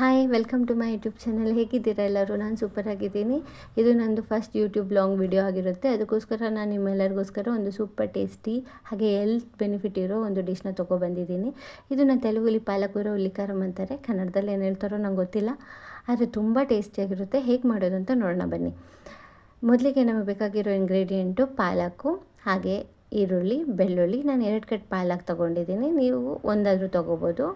Hi welcome to my YouTube channel ಹೇಗಿದ್ದೀರಾ ಎಲ್ಲರೂ? ನಾನು ಸೂಪರ್ ಆಗಿದ್ದೀನಿ. ಇದು ನಂದು ಫಸ್ಟ್ ಯೂಟ್ಯೂಬ್ ಲಾಂಗ್ ವಿಡಿಯೋ ಆಗಿರುತ್ತೆ. ಅದಕ್ಕೋಸ್ಕರ ನಾನು ನಿಮ್ಮೆಲ್ಲರಿಗೋಸ್ಕರ ಒಂದು ಸೂಪರ್ ಟೇಸ್ಟಿ ಹಾಗೆ ಹೆಲ್ತ್ ಬೆನಿಫಿಟ್ ಇರೋ ಒಂದು ಡಿಶ್ನ ತೊಗೊಬಂದಿದ್ದೀನಿ. ಇದನ್ನು ತೆಲುಗುಲಿ ಪಾಲಕೂರ ಹುಲಿಕಾರಂ ಅಂತಾರೆ. ಕನ್ನಡದಲ್ಲಿ ಏನು ಹೇಳ್ತಾರೋ ನಂಗೆ ಗೊತ್ತಿಲ್ಲ. ಆದರೆ ತುಂಬ ಟೇಸ್ಟಿಯಾಗಿರುತ್ತೆ ಹೇಗೆ ಮಾಡೋದು ಅಂತ ನೋಡೋಣ ಬನ್ನಿ. ಮೊದಲಿಗೆ ನಮಗೆ ಬೇಕಾಗಿರೋ ಇಂಗ್ರೀಡಿಯೆಂಟು ಪಾಲಕು, ಹಾಗೆ ಈರುಳ್ಳಿ, ಬೆಳ್ಳುಳ್ಳಿ. ನಾನು ಎರಡು ಕಟ್ ಪಾಲಕ್ ತೊಗೊಂಡಿದ್ದೀನಿ. ನೀವು ಒಂದಾದರೂ ತೊಗೋಬೋದು.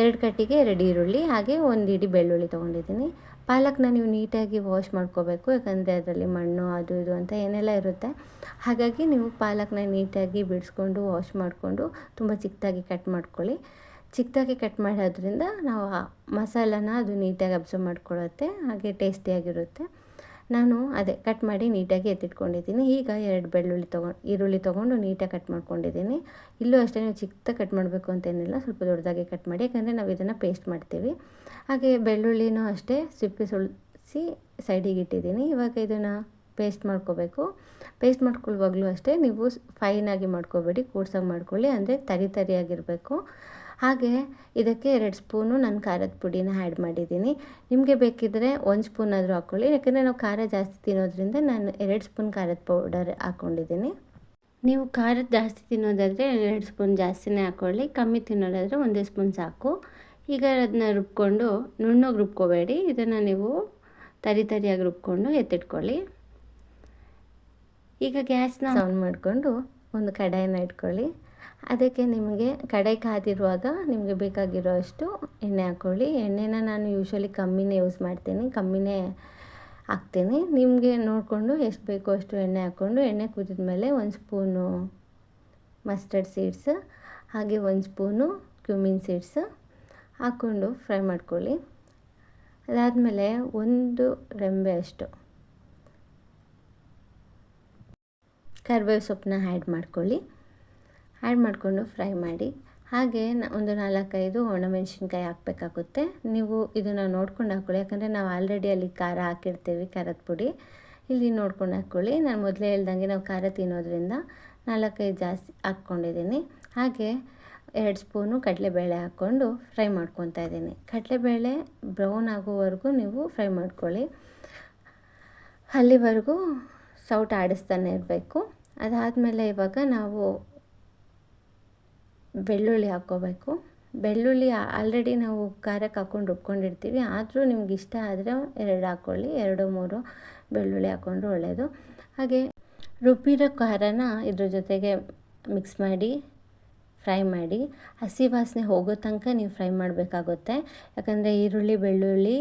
ಎರಡು ಕಟ್ಟಿಗೆ ಎರಡು ಈರುಳ್ಳಿ, ಹಾಗೆ ಒಂದು ಇಡೀ ಬೆಳ್ಳುಳ್ಳಿ ತೊಗೊಂಡಿದ್ದೀನಿ. ಪಾಲಕ್ನ ನೀವು ನೀಟಾಗಿ ವಾಶ್ ಮಾಡ್ಕೋಬೇಕು, ಯಾಕಂದರೆ ಅದರಲ್ಲಿ ಮಣ್ಣು, ಅದು ಇದು ಅಂತ ಏನೆಲ್ಲ ಇರುತ್ತೆ. ಹಾಗಾಗಿ ನೀವು ಪಾಲಕ್ನ ನೀಟಾಗಿ ಬಿಡಿಸ್ಕೊಂಡು ವಾಶ್ ಮಾಡಿಕೊಂಡು ತುಂಬ ಚಿಕ್ಕದಾಗಿ ಕಟ್ ಮಾಡ್ಕೊಳ್ಳಿ. ಚಿಕ್ಕದಾಗಿ ಕಟ್ ಮಾಡೋದ್ರಿಂದ ನಾವು ಮಸಾಲನ ಅದು ನೀಟಾಗಿ ಅಬ್ಸರ್ವ್ ಮಾಡ್ಕೊಳ್ಳುತ್ತೆ, ಹಾಗೆ ಟೇಸ್ಟಿಯಾಗಿರುತ್ತೆ ನಾನು ಅದೇ ಕಟ್ ಮಾಡಿ ನೀಟಾಗಿ ಎತ್ತಿಟ್ಕೊಂಡಿದ್ದೀನಿ. ಈಗ ಎರಡು ಬೆಳ್ಳುಳ್ಳಿ ತೊಗೊಂಡು ಈರುಳ್ಳಿ ತೊಗೊಂಡು ನೀಟಾಗಿ ಕಟ್ ಮಾಡ್ಕೊಂಡಿದ್ದೀನಿ. ಇಲ್ಲೂ ಅಷ್ಟೇ ನೀವು ಚಿಕ್ಕದಾಗಿ ಕಟ್ ಮಾಡಬೇಕು ಅಂತೇನಿಲ್ಲ, ಸ್ವಲ್ಪ ದೊಡ್ಡದಾಗಿ ಕಟ್ ಮಾಡಿ, ಯಾಕಂದರೆ ನಾವು ಇದನ್ನು ಪೇಸ್ಟ್ ಮಾಡ್ತೀವಿ. ಹಾಗೆ ಬೆಳ್ಳುಳ್ಳಿನೂ ಅಷ್ಟೇ ಸಿಪ್ಪೆ ಸುಳಿಸಿ ಸೈಡಿಗೆ ಇಟ್ಟಿದ್ದೀನಿ. ಇವಾಗ ಇದನ್ನು ಪೇಸ್ಟ್ ಮಾಡ್ಕೋಬೇಕು. ಪೇಸ್ಟ್ ಮಾಡ್ಕೊಳ್ಳುವಾಗಲೂ ಅಷ್ಟೇ ನೀವು ಫೈನಾಗಿ ಮಾಡ್ಕೋಬೇಡಿ, ಕೂಡ್ಸಾಗಿ ಮಾಡ್ಕೊಳ್ಳಿ, ಅಂದರೆ ತರಿ ತರಿಯಾಗಿರಬೇಕು. ಹಾಗೆ ಇದಕ್ಕೆ ಎರಡು ಸ್ಪೂನು ನಾನು ಖಾರದ ಪುಡಿನ ಆ್ಯಡ್ ಮಾಡಿದ್ದೀನಿ. ನಿಮಗೆ ಬೇಕಿದ್ದರೆ ಒಂದು ಸ್ಪೂನ್ ಆದರೂ ಹಾಕ್ಕೊಳ್ಳಿ ಯಾಕಂದರೆ ನಾವು ಖಾರ ಜಾಸ್ತಿ ತಿನ್ನೋದ್ರಿಂದ ನಾನು ಎರಡು ಸ್ಪೂನ್ ಖಾರದ ಪೌಡರ್ ಹಾಕ್ಕೊಂಡಿದ್ದೀನಿ ನೀವು ಖಾರದ ಜಾಸ್ತಿ ತಿನ್ನೋದಾದರೆ ಎರಡು ಸ್ಪೂನ್ ಜಾಸ್ತಿನೇ ಹಾಕ್ಕೊಳ್ಳಿ ಕಮ್ಮಿ ತಿನ್ನೋದಾದರೆ ಒಂದೇ ಸ್ಪೂನ್ ಸಾಕು. ಈಗ ಅದನ್ನ ರುಬ್ಕೊಂಡು, ನುಣ್ಣಗೆ ರುಬ್ಕೋಬೇಡಿ, ಇದನ್ನು ನೀವು ತರಿ ತರಿಯಾಗಿ ರುಬ್ಕೊಂಡು ಎತ್ತಿಟ್ಕೊಳ್ಳಿ. ಈಗ ಗ್ಯಾಸ್ನ ಆನ್ ಮಾಡಿಕೊಂಡು ಒಂದು ಕಡಾಯನ್ನ ಇಟ್ಕೊಳ್ಳಿ. ಅದಕ್ಕೆ ನಿಮಗೆ ಕಡೆ ಕಾದಿರುವಾಗ ನಿಮಗೆ ಬೇಕಾಗಿರೋ ಅಷ್ಟು ಎಣ್ಣೆ ಹಾಕ್ಕೊಳ್ಳಿ. ಎಣ್ಣೆನ ನಾನು ಯೂಶ್ವಲಿ ಕಮ್ಮಿನೇ ಯೂಸ್ ಮಾಡ್ತೀನಿ. ಕಮ್ಮಿನೇ ಹಾಕ್ತೀನಿ. ನಿಮಗೆ ನೋಡಿಕೊಂಡು ಎಷ್ಟು ಬೇಕೋ ಅಷ್ಟು ಎಣ್ಣೆ ಹಾಕ್ಕೊಂಡು ಎಣ್ಣೆ ಕುದಿದ ಮೇಲೆ ಒಂದು ಸ್ಪೂನು ಮಸ್ಟರ್ಡ್ ಸೀಡ್ಸ್ ಹಾಗೆ ಒಂದು ಸ್ಪೂನು ಕ್ಯೂಮಿನ್ ಸೀಡ್ಸ್ ಹಾಕ್ಕೊಂಡು ಫ್ರೈ ಮಾಡ್ಕೊಳ್ಳಿ. ಅದಾದಮೇಲೆ ಒಂದು ರೆಂಬೆ ಅಷ್ಟು ಕರಿಬೇವು ಸೊಪ್ಪನ್ನ ಆ್ಯಡ್ ಮಾಡ್ಕೊಳ್ಳಿ. ಆ್ಯಡ್ ಮಾಡಿಕೊಂಡು ಫ್ರೈ ಮಾಡಿ. ಹಾಗೆ ಒಂದು ನಾಲ್ಕೈದು ಒಣಮೆಣಸಿನ್ಕಾಯಿ ಹಾಕಬೇಕಾಗುತ್ತೆ. ನೀವು ಇದನ್ನು ನೋಡ್ಕೊಂಡು ಹಾಕ್ಕೊಳ್ಳಿ. ಯಾಕಂದರೆ ನಾವು ಆಲ್ರೆಡಿ ಅಲ್ಲಿ ಖಾರ ಹಾಕಿರ್ತೀವಿ, ಖಾರದ ಪುಡಿ. ಇಲ್ಲಿ ನೋಡ್ಕೊಂಡು ಹಾಕ್ಕೊಳ್ಳಿ. ನಾನು ಮೊದಲೇ ಹೇಳ್ದಂಗೆ ನಾವು ಖಾರ ತಿನ್ನೋದ್ರಿಂದ ನಾಲ್ಕೈದು ಜಾಸ್ತಿ ಹಾಕ್ಕೊಂಡಿದ್ದೀನಿ. ಹಾಗೆ ಎರಡು ಸ್ಪೂನು ಕಡಲೆಬೇಳೆ ಹಾಕ್ಕೊಂಡು ಫ್ರೈ ಮಾಡ್ಕೊತಾ ಇದ್ದೀನಿ. ಕಡಲೆಬೇಳೆ ಬ್ರೌನ್ ಆಗೋವರೆಗೂ ನೀವು ಫ್ರೈ ಮಾಡ್ಕೊಳ್ಳಿ. ಅಲ್ಲಿವರೆಗೂ ಸೌಟ್ ಆಡಿಸ್ತಾನೆ ಇರಬೇಕು. ಅದಾದಮೇಲೆ ಇವಾಗ ನಾವು ಬೆಳ್ಳುಳ್ಳಿ ಹಾಕ್ಕೋಬೇಕು. ಬೆಳ್ಳುಳ್ಳಿ ಆಲ್ರೆಡಿ ನಾವು ಖಾರಕ್ಕೆ ಹಾಕ್ಕೊಂಡು ರುಬ್ಕೊಂಡಿರ್ತೀವಿ. ಆದರೂ ನಿಮ್ಗೆ ಇಷ್ಟ ಆದರೆ ಎರಡು ಹಾಕ್ಕೊಳ್ಳಿ. ಎರಡು, ಮೂರು ಬೆಳ್ಳುಳ್ಳಿ ಹಾಕ್ಕೊಂಡ್ರೆ ಒಳ್ಳೆಯದು ಹಾಗೆ ರುಬ್ಬಿರೋ ಖಾರನ ಇದ್ರ ಜೊತೆಗೆ ಮಿಕ್ಸ್ ಮಾಡಿ ಫ್ರೈ ಮಾಡಿ. ಹಸಿ ವಾಸನೆ ಹೋಗೋ ತನಕ ನೀವು ಫ್ರೈ ಮಾಡಬೇಕಾಗುತ್ತೆ. ಯಾಕಂದರೆ ಈರುಳ್ಳಿ, ಬೆಳ್ಳುಳ್ಳಿ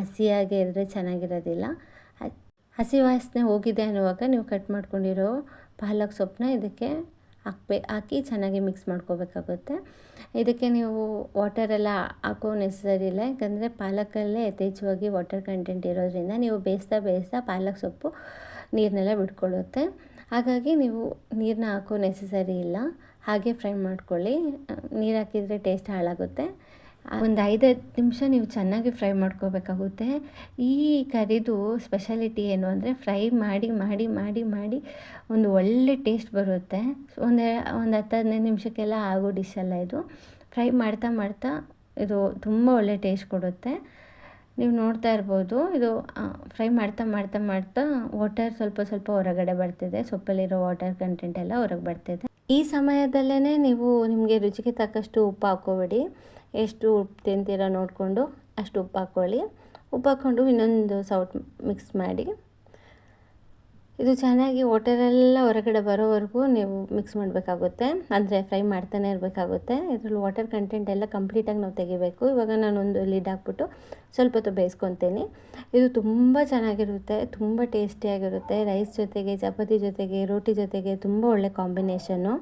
ಹಸಿಯಾಗಿ ಇದ್ದರೆ ಚೆನ್ನಾಗಿರೋದಿಲ್ಲ. ಹಸಿ ವಾಸನೆ ಹೋಗಿದೆ ಅನ್ನುವಾಗ ನೀವು ಕಟ್ ಮಾಡ್ಕೊಂಡಿರೋ ಪಾಲಕ್ ಸೊಪ್ಪನ್ನ ಇದಕ್ಕೆ ಹಾಕ್ಬೇ, ಹಾಕಿ ಚೆನ್ನಾಗಿ ಮಿಕ್ಸ್ ಮಾಡ್ಕೋಬೇಕಾಗುತ್ತೆ. ಇದಕ್ಕೆ ನೀವು ವಾಟರೆಲ್ಲ ಹಾಕೋ ನೆಸಸರಿ ಇಲ್ಲ. ಯಾಕಂದರೆ ಪಾಲಕಲ್ಲೇ ಯಥೇಚ್ಛವಾಗಿ ವಾಟರ್ ಕಂಟೆಂಟ್ ಇರೋದ್ರಿಂದ ನೀವು ಬೇಯಿಸ್ತಾ ಬೇಯಿಸ್ತಾ ಪಾಲಕ್ ಸೊಪ್ಪು ನೀರನ್ನೆಲ್ಲ ಬಿಟ್ಕೊಳ್ಳುತ್ತೆ. ಹಾಗಾಗಿ ನೀವು ನೀರನ್ನ ಹಾಕೋ ನೆಸಸರಿ ಇಲ್ಲ. ಹಾಗೆ ಫ್ರೈ ಮಾಡ್ಕೊಳ್ಳಿ. ನೀರು ಹಾಕಿದರೆ ಟೇಸ್ಟ್ ಹಾಳಾಗುತ್ತೆ. ಒಂದು ಐದೈದು ನಿಮಿಷ ನೀವು ಚೆನ್ನಾಗಿ ಫ್ರೈ ಮಾಡ್ಕೋಬೇಕಾಗುತ್ತೆ. ಈ ಕರಿದು ಸ್ಪೆಷಾಲಿಟಿ ಏನು ಅಂದರೆ ಫ್ರೈ ಮಾಡಿ ಮಾಡಿ ಮಾಡಿ ಮಾಡಿ ಒಂದು ಒಳ್ಳೆ ಟೇಸ್ಟ್ ಬರುತ್ತೆ. ಒಂದು ಒಂದು ಹತ್ತು ಹದಿನೈದು ನಿಮಿಷಕ್ಕೆಲ್ಲ ಆಗೋ ಡಿಶ್ ಅಲ್ಲ ಇದು. ಫ್ರೈ ಮಾಡ್ತಾ ಮಾಡ್ತಾ ಇದು ತುಂಬ ಒಳ್ಳೆ ಟೇಸ್ಟ್ ಕೊಡುತ್ತೆ. ನೀವು ನೋಡ್ತಾ ಇರ್ಬೋದು, ಇದು ಫ್ರೈ ಮಾಡ್ತಾ ಮಾಡ್ತಾ ಮಾಡ್ತಾ ವಾಟರ್ ಸ್ವಲ್ಪ ಸ್ವಲ್ಪ ಹೊರಗಡೆ ಬರ್ತಿದೆ. ಸೊಪ್ಪಲ್ಲಿರೋ ವಾಟರ್ ಕಂಟೆಂಟ್ ಎಲ್ಲ ಹೊರಗೆ ಬರ್ತಿದೆ. ಈ ಸಮಯದಲ್ಲೇ ನೀವು ನಿಮಗೆ ರುಚಿಗೆ ತಕ್ಕಷ್ಟು ಉಪ್ಪು ಹಾಕ್ಕೋಬೇಡಿ. ಎಷ್ಟು ಉಪ್ಪು ತಿಂತೀರ ನೋಡಿಕೊಂಡು ಅಷ್ಟು ಉಪ್ಪು ಹಾಕ್ಕೊಳ್ಳಿ. ಉಪ್ಪು ಹಾಕ್ಕೊಂಡು ಇನ್ನೊಂದು ಸೌಟ್ ಮಿಕ್ಸ್ ಮಾಡಿ. ಇದು ಚೆನ್ನಾಗಿ ವಾಟರೆಲ್ಲ ಹೊರಗಡೆ ಬರೋವರೆಗೂ ನೀವು ಮಿಕ್ಸ್ ಮಾಡಬೇಕಾಗುತ್ತೆ. ಅಂದರೆ ಫ್ರೈ ಮಾಡ್ತಾನೆ ಇರಬೇಕಾಗುತ್ತೆ. ಇದರಲ್ಲಿ ವಾಟರ್ ಕಂಟೆಂಟ್ ಎಲ್ಲ ಕಂಪ್ಲೀಟಾಗಿ ನಾವು ತೆಗಿಬೇಕು. ಇವಾಗ ನಾನೊಂದು ಲಿಡ್ ಹಾಕ್ಬಿಟ್ಟು ಸ್ವಲ್ಪ ಹೊತ್ತು ಬೇಯಿಸ್ಕೊತೀನಿ. ಇದು ತುಂಬ ಚೆನ್ನಾಗಿರುತ್ತೆ, ತುಂಬ ಟೇಸ್ಟಿಯಾಗಿರುತ್ತೆ ರೈಸ್ ಜೊತೆಗೆ, ಚಪಾತಿ ಜೊತೆಗೆ, ರೋಟಿ ಜೊತೆಗೆ ತುಂಬ ಒಳ್ಳೆ ಕಾಂಬಿನೇಷನ್ನು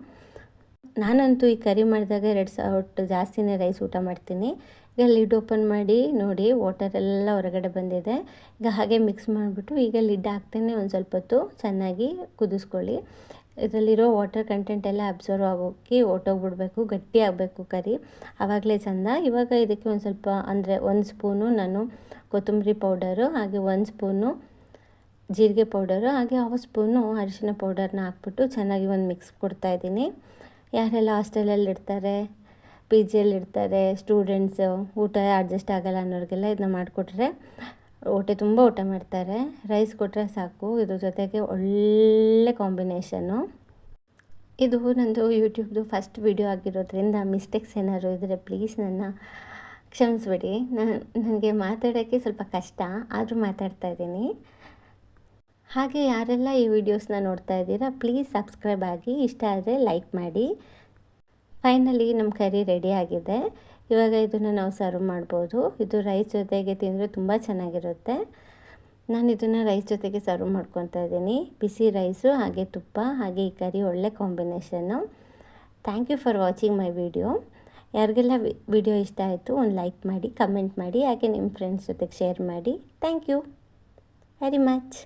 ನಾನಂತೂ ಈ ಕರಿ ಮಾಡಿದಾಗ ಎರಡು ಸಾವಿರ ಜಾಸ್ತಿನೇ ರೈಸ್ ಊಟ ಮಾಡ್ತೀನಿ. ಈಗ ಲಿಡ್ ಓಪನ್ ಮಾಡಿ, ನೋಡಿ ವಾಟರ್ ಎಲ್ಲ ಹೊರಗಡೆ ಬಂದಿದೆ. ಈಗ ಹಾಗೆ ಮಿಕ್ಸ್ ಮಾಡಿಬಿಟ್ಟು ಈಗ ಲಿಡ್ ಹಾಕ್ತೇನೆ ಒಂದು ಸ್ವಲ್ಪ ಹೊತ್ತು. ಚೆನ್ನಾಗಿ ಕುದಿಸ್ಕೊಳ್ಳಿ. ಇದರಲ್ಲಿರೋ ವಾಟರ್ ಕಂಟೆಂಟ್ ಎಲ್ಲ ಅಬ್ಸರ್ವ್ ಆಗೋಕ್ಕೆ ಒಟ್ಟೋಗ್ಬಿಡ್ಬೇಕು, ಗಟ್ಟಿ ಆಗಬೇಕು ಕರಿ. ಆವಾಗಲೇ ಚೆಂದ. ಇವಾಗ ಇದಕ್ಕೆ ಒಂದು ಸ್ವಲ್ಪ, ಅಂದರೆ ಒಂದು ಸ್ಪೂನು ನಾನು ಕೊತ್ತಂಬರಿ ಪೌಡರು, ಹಾಗೆ ಒಂದು ಸ್ಪೂನು ಜೀರಿಗೆ ಪೌಡರು, ಹಾಗೆ ಹಾಫ್ ಸ್ಪೂನು ಅರಿಶಿನ ಪೌಡರ್ನ ಹಾಕ್ಬಿಟ್ಟು ಚೆನ್ನಾಗಿ ಒಂದು ಮಿಕ್ಸ್ ಕೊಡ್ತಾಯಿದ್ದೀನಿ ಯಾರೆಲ್ಲ ಹಾಸ್ಟೆಲಲ್ಲಿ ಇರ್ತಾರೆ ಪಿ ಜಿಯಲ್ಲಿ ಇರ್ತಾರೆ ಸ್ಟೂಡೆಂಟ್ಸು, ಊಟ ಅಡ್ಜಸ್ಟ್ ಆಗಲ್ಲ ಅನ್ನೋರಿಗೆಲ್ಲ ಇದನ್ನ ಮಾಡಿಕೊಟ್ರೆ ಹೊಟ್ಟೆ ತುಂಬ ಊಟ ಮಾಡ್ತಾರೆ. ರೈಸ್ ಕೊಟ್ಟರೆ ಸಾಕು, ಇದ್ರ ಜೊತೆಗೆ ಒಳ್ಳೆ ಕಾಂಬಿನೇಷನ್ನು. ಇದು ನಂದು ಯೂಟ್ಯೂಬ್ದು ಫಸ್ಟ್ ವಿಡಿಯೋ ಆಗಿರೋದ್ರಿಂದ ಮಿಸ್ಟೇಕ್ಸ್ ಏನಾದ್ರು ಇದ್ದರೆ ಪ್ಲೀಸ್ ನನ್ನ ಕ್ಷಮಿಸ್ಬಿಡಿ. ನಾನು ನನಗೆ ಮಾತಾಡೋಕ್ಕೆ ಸ್ವಲ್ಪ ಕಷ್ಟ, ಆದರೂ ಮಾತಾಡ್ತಾ ಇದ್ದೀನಿ. ಹಾಗೆ ಯಾರೆಲ್ಲ ಈ ವಿಡಿಯೋಸ್ನ ನೋಡ್ತಾ ಇದ್ದೀರಾ ಪ್ಲೀಸ್ ಸಬ್ಸ್ಕ್ರೈಬ್ ಆಗಿ, ಇಷ್ಟ ಆದರೆ ಲೈಕ್ ಮಾಡಿ. ಫೈನಲಿ ನಮ್ಮ ಕರಿ ರೆಡಿ ಆಗಿದೆ. ಇವಾಗ ಇದನ್ನು ನಾವು ಸರ್ವ್ ಮಾಡ್ಬೋದು. ಇದು ರೈಸ್ ಜೊತೆಗೆ ತಿಂದರೆ ತುಂಬ ಚೆನ್ನಾಗಿರುತ್ತೆ. ನಾನು ಇದನ್ನು ರೈಸ್ ಜೊತೆಗೆ ಸರ್ವ್ ಮಾಡ್ಕೊತಾ ಇದ್ದೀನಿ. ಬಿಸಿ ರೈಸು ಹಾಗೆ ತುಪ್ಪ, ಹಾಗೆ ಈ ಕರಿ ಒಳ್ಳೆ combination thank you for watching my video ಯಾರಿಗೆಲ್ಲ ವಿಡಿಯೋ ಇಷ್ಟ ಆಯಿತು ಒಂದು ಲೈಕ್ ಮಾಡಿ ಕಮೆಂಟ್ ಮಾಡಿ, ಹಾಗೆ ನಿಮ್ಮ ಫ್ರೆಂಡ್ಸ್ ಜೊತೆಗೆ ಶೇರ್ ಮಾಡಿ. Thank you very much